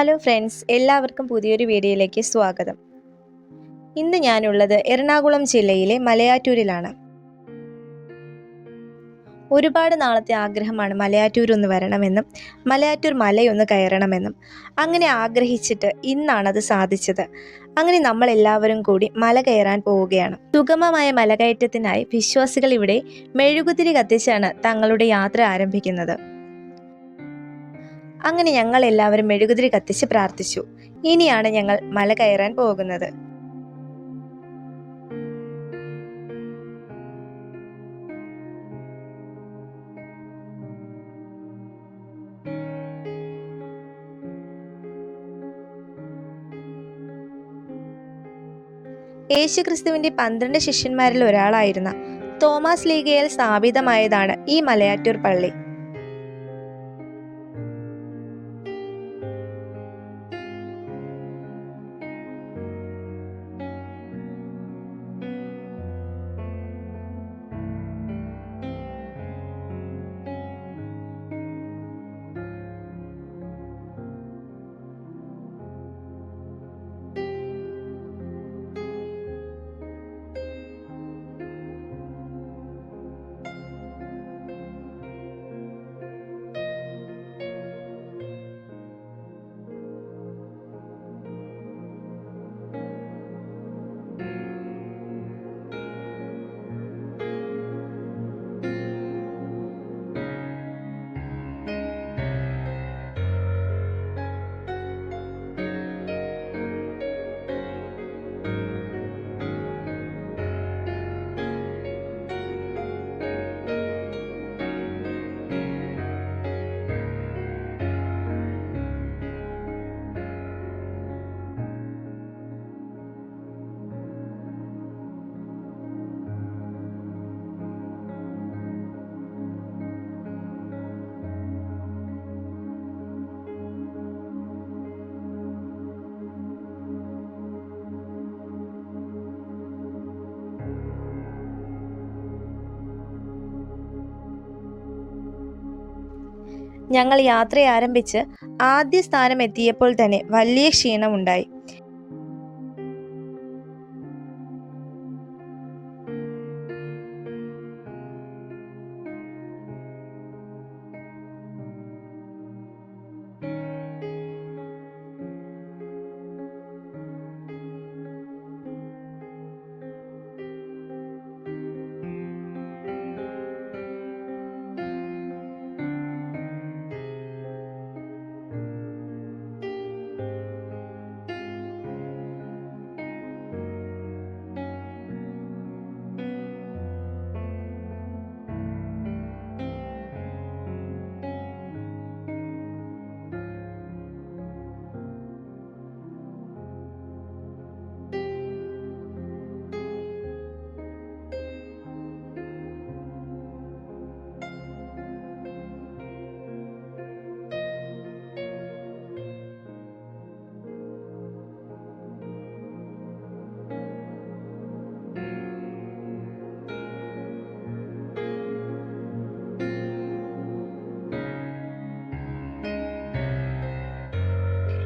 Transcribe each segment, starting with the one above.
Hello friends എല്ലാവർക്കും പുതിയൊരു വീഡിയോയിലേക്ക് സ്വാഗതം. ഇന്ന് ഞാനുള്ളത് എറണാകുളം ജില്ലയിലെ മലയാറ്റൂരിലാണ്. ഒരുപാട് നാളത്തെ ആഗ്രഹമാണ് മലയാറ്റൂർ ഒന്ന് വരണമെന്നും മലയാറ്റൂർ മലയൊന്ന് കയറണമെന്നും. അങ്ങനെ ആഗ്രഹിച്ചിട്ട് ഇന്നാണത് സാധിച്ചത്. അങ്ങനെ നമ്മൾ എല്ലാവരും കൂടി മല കയറാൻ പോവുകയാണ്. സുഗമമായ മലകയറ്റത്തിനായി വിശ്വാസികൾ ഇവിടെ മെഴുകുതിരി കത്തിച്ചാണ് തങ്ങളുടെ യാത്ര ആരംഭിക്കുന്നത്. അങ്ങനെ ഞങ്ങൾ എല്ലാവരും മെഴുകുതിരി കത്തിച്ച് പ്രാർത്ഥിച്ചു. ഇനിയാണ് ഞങ്ങൾ മല കയറാൻ പോകുന്നത്. യേശുക്രിസ്തുവിന്റെ പന്ത്രണ്ട് ശിഷ്യന്മാരിൽ ഒരാളായിരുന്ന തോമസ് ലീഗയിൽ സ്ഥാപിതമായതാണ് ഈ മലയാറ്റൂർ പള്ളി. ഞങ്ങൾ യാത്ര ആരംഭിച്ച് ആദ്യ സ്ഥാനം എത്തിയപ്പോൾ തന്നെ വലിയ ക്ഷീണമുണ്ടായി.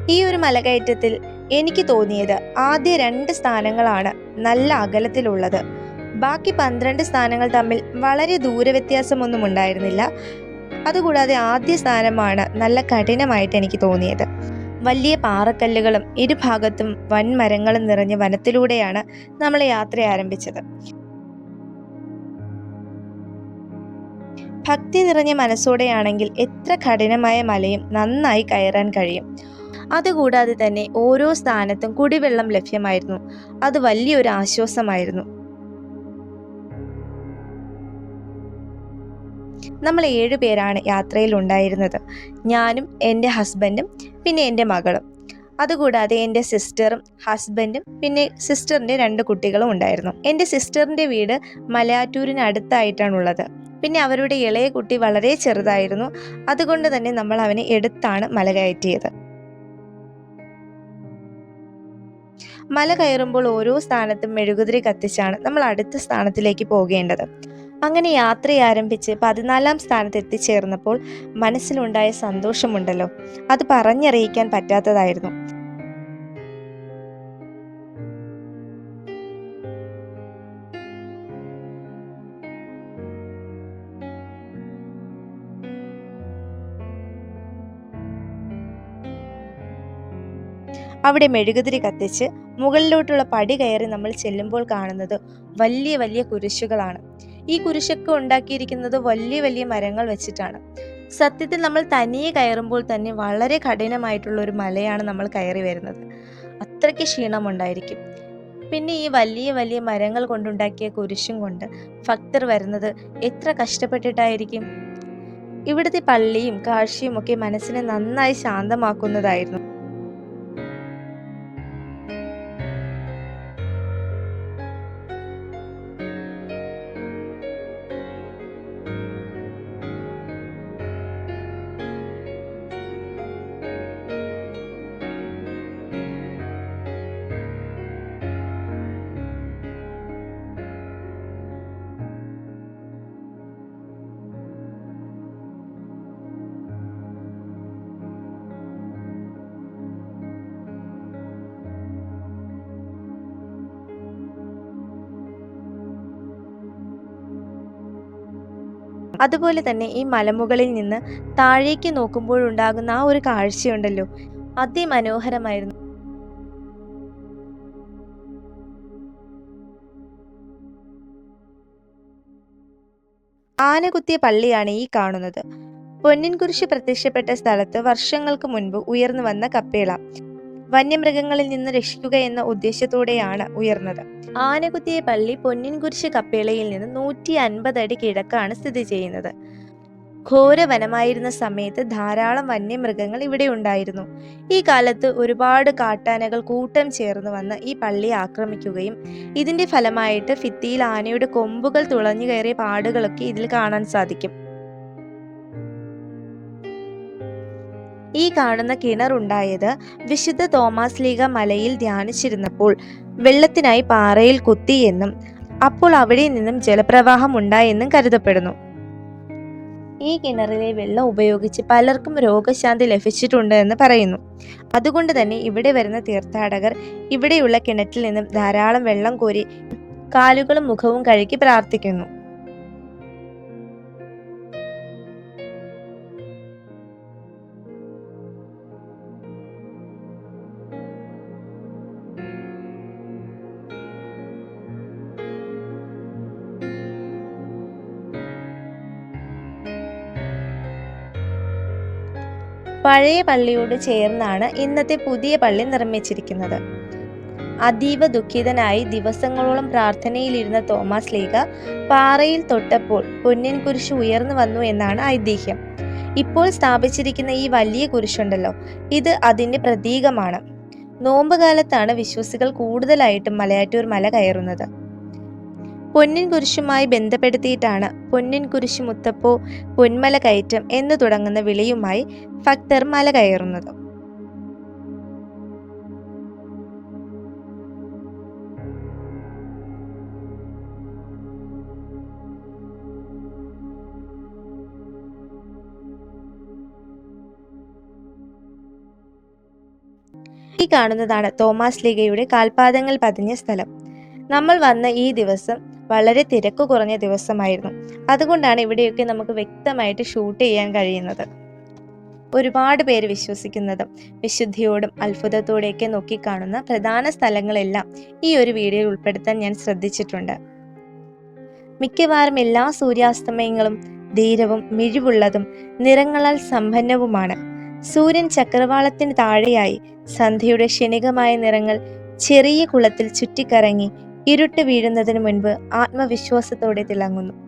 ഈ ഒരു മലകയറ്റത്തിൽ എനിക്ക് തോന്നിയത് ആദ്യ രണ്ട് സ്ഥാനങ്ങളാണ് നല്ല അകലത്തിലുള്ളത്. ബാക്കി പന്ത്രണ്ട് സ്ഥാനങ്ങൾ തമ്മിൽ വളരെ ദൂരവ്യത്യാസമൊന്നും ഉണ്ടായിരുന്നില്ല. അതുകൂടാതെ ആദ്യ സ്ഥാനമാണ് നല്ല കഠിനമായിട്ട് എനിക്ക് തോന്നിയത്. വലിയ പാറക്കല്ലുകളും ഇരുഭാഗത്തും വൻമരങ്ങളും നിറഞ്ഞ വനത്തിലൂടെയാണ് നമ്മൾ യാത്ര ആരംഭിച്ചത്. ഭക്തി നിറഞ്ഞ മനസ്സോടെയാണെങ്കിൽ എത്ര കഠിനമായ മലയും നന്നായി കയറാൻ കഴിയും. അതുകൂടാതെ തന്നെ ഓരോ സ്ഥാനത്തും കുടിവെള്ളം ലഭ്യമായിരുന്നു. അത് വലിയൊരു ആശ്വാസമായിരുന്നു. നമ്മൾ ഏഴുപേരാണ് യാത്രയിൽ ഉണ്ടായിരുന്നത്. ഞാനും എന്റെ ഹസ്ബൻഡും പിന്നെ എന്റെ മകളും. അതുകൂടാതെ എന്റെ സിസ്റ്ററും ഹസ്ബൻഡും പിന്നെ സിസ്റ്ററിന്റെ രണ്ട് കുട്ടികളും ഉണ്ടായിരുന്നു. എന്റെ സിസ്റ്ററിന്റെ വീട് മലയാറ്റൂരിന് അടുത്തായിട്ടാണുള്ളത്. പിന്നെ അവരുടെ ഇളയ കുട്ടി വളരെ ചെറുതായിരുന്നു. അതുകൊണ്ട് തന്നെ നമ്മൾ അവനെ എടുത്താണ് മല കയറ്റിയത് മല കയറുമ്പോൾ ഓരോ സ്ഥാനത്തും മെഴുകുതിരി കത്തിച്ചാണ് നമ്മൾ അടുത്ത സ്ഥാനത്തിലേക്ക് പോകേണ്ടത്. അങ്ങനെ യാത്ര ആരംഭിച്ച് പതിനാലാം സ്ഥാനത്ത് എത്തിച്ചേർന്നപ്പോൾ മനസ്സിലുണ്ടായ സന്തോഷമുണ്ടല്ലോ. അത് പറഞ്ഞറിയിക്കാൻ പറ്റാത്തതായിരുന്നു. അവിടെ മെഴുകുതിരി കത്തിച്ച് മുകളിലോട്ടുള്ള പടി കയറി നമ്മൾ ചെല്ലുമ്പോൾ കാണുന്നത് വലിയ വലിയ കുരിശുകളാണ്. ഈ കുരിശൊക്കെ ഉണ്ടാക്കിയിരിക്കുന്നത് വലിയ വലിയ മരങ്ങൾ വെച്ചിട്ടാണ്. സത്യത്തിൽ നമ്മൾ തനിയെ കയറുമ്പോൾ തന്നെ വളരെ കഠിനമായിട്ടുള്ള ഒരു മലയാണ് നമ്മൾ കയറി വരുന്നത്. അത്രയ്ക്ക് ക്ഷീണമുണ്ടായിരിക്കും. പിന്നെ ഈ വലിയ വലിയ മരങ്ങൾ കൊണ്ടുണ്ടാക്കിയ കുരിശും കൊണ്ട് ഭക്തർ വരുന്നത് എത്ര കഷ്ടപ്പെട്ടിട്ടായിരിക്കും? ഇവിടുത്തെ പള്ളിയും കാഴ്ചയും ഒക്കെ മനസ്സിനെ നന്നായി ശാന്തമാക്കുന്നതായിരുന്നു. അതുപോലെ തന്നെ ഈ മലമുകളിൽ നിന്ന് താഴേക്ക് നോക്കുമ്പോഴുണ്ടാകുന്ന ആ ഒരു കാഴ്ചയുണ്ടല്ലോ. അതിമനോഹരമായിരുന്നു. ആനകുത്തിയ പള്ളിയാണ് ഈ കാണുന്നത്. പൊന്നിൻകുരിശ് പ്രത്യക്ഷപ്പെട്ട സ്ഥലത്ത് വർഷങ്ങൾക്ക് മുൻപ് ഉയർന്നു വന്ന കപ്പേള. വന്യമൃഗങ്ങളിൽ നിന്ന് രക്ഷിക്കുക എന്ന ഉദ്ദേശത്തോടെയാണ് ഉയർന്നത്. ആനകുത്തിയ പള്ളി പൊന്നിൻകുരിശ് കപ്പേളയിൽ നിന്ന് നൂറ്റി അൻപത് അടി കിഴക്കാണ് സ്ഥിതി ചെയ്യുന്നത്. ഘോര വനമായിരുന്ന സമയത്ത് ധാരാളം വന്യമൃഗങ്ങൾ ഇവിടെ ഉണ്ടായിരുന്നു. ഈ കാലത്ത് ഒരുപാട് കാട്ടാനകൾ കൂട്ടം ചേർന്ന് വന്ന് ഈ പള്ളി ആക്രമിക്കുകയും ഇതിന്റെ ഫലമായിട്ട് ഫിത്തിയിൽ ആനയുടെ കൊമ്പുകൾ തുളഞ്ഞു കയറിയ പാടുകളൊക്കെ ഇതിൽ കാണാൻ സാധിക്കും. ഈ കാണുന്ന കിണറുണ്ടായത് വിശുദ്ധ തോമാസ് ലീഗ മലയിൽ ധ്യാനിച്ചിരുന്നപ്പോൾ. വെള്ളത്തിനായി പാറയിൽ കുത്തിയെന്നും അപ്പോൾ അവിടെ നിന്നും ജലപ്രവാഹം ഉണ്ടായെന്നും കരുതപ്പെടുന്നു. ഈ കിണറിലെ വെള്ളം ഉപയോഗിച്ച് പലർക്കും രോഗശാന്തി ലഭിച്ചിട്ടുണ്ട് എന്ന് പറയുന്നു. അതുകൊണ്ട് തന്നെ ഇവിടെ വരുന്ന തീർത്ഥാടകർ ഇവിടെയുള്ള കിണറ്റിൽ നിന്നും ധാരാളം വെള്ളം കോരി കാലുകളും മുഖവും കഴുകി പ്രാർത്ഥിക്കുന്നു. പഴയ പള്ളിയോട് ചേർന്നാണ് ഇന്നത്തെ പുതിയ പള്ളി നിർമ്മിച്ചിരിക്കുന്നത്. അതീവ ദുഃഖിതനായി ദിവസങ്ങളോളം പ്രാർത്ഥനയിലിരുന്ന തോമസ് ലീഗ പാറയിൽ തൊട്ടപ്പോൾ പൊന്നിൻ കുരിശ് ഉയർന്നു വന്നു എന്നാണ് ഐതിഹ്യം. ഇപ്പോൾ സ്ഥാപിച്ചിരിക്കുന്ന ഈ വലിയ കുരിശുണ്ടല്ലോ ഇത് അതിന്റെ പ്രതീകമാണ്. നോമ്പ് കാലത്താണ് വിശ്വാസികൾ കൂടുതലായിട്ടും മലയാറ്റൂർ മല കയറുന്നത്. പൊന്നിൻ കുരിശുമായി ബന്ധപ്പെടുത്തിയിട്ടാണ് പൊന്നിൻ കുരിശ് മുത്തപ്പോ പൊന്മല കയറ്റം എന്ന് തുടങ്ങുന്ന വിളിയുമായി ഭക്തർ മല കയറുന്നത്. ഈ കാണുന്നതാണ് തോമാസ് ലീഗയുടെ കാൽപാദങ്ങൾ പതിഞ്ഞ സ്ഥലം. നമ്മൾ വന്ന ഈ ദിവസം വളരെ തിരക്ക് കുറഞ്ഞ ദിവസമായിരുന്നു. അതുകൊണ്ടാണ് ഇവിടെയൊക്കെ നമുക്ക് വ്യക്തമായിട്ട് ഷൂട്ട് ചെയ്യാൻ കഴിയുന്നത്. ഒരുപാട് പേര് വിശ്വസിക്കുന്നതും വിശുദ്ധിയോടും അത്ഭുതത്തോടെയൊക്കെ നോക്കിക്കാണുന്ന പ്രധാന സ്ഥലങ്ങളെല്ലാം ഈ ഒരു വീഡിയോയിൽ ഉൾപ്പെടുത്താൻ ഞാൻ ശ്രദ്ധിച്ചിട്ടുണ്ട്. മിക്കവാറും എല്ലാ സൂര്യാസ്തമയങ്ങളും ധീരവും മിഴിവുള്ളതും നിറങ്ങളാൽ സമ്പന്നവുമാണ്. സൂര്യൻ ചക്രവാളത്തിന് താഴെയായി സന്ധ്യയുടെ ക്ഷണികമായ നിറങ്ങൾ ചെറിയ കുളത്തിൽ ചുറ്റിക്കറങ്ങി ഇരുട്ട് വീഴുന്നതിന് മുൻപ് ആത്മവിശ്വാസത്തോടെ തിളങ്ങുന്നു.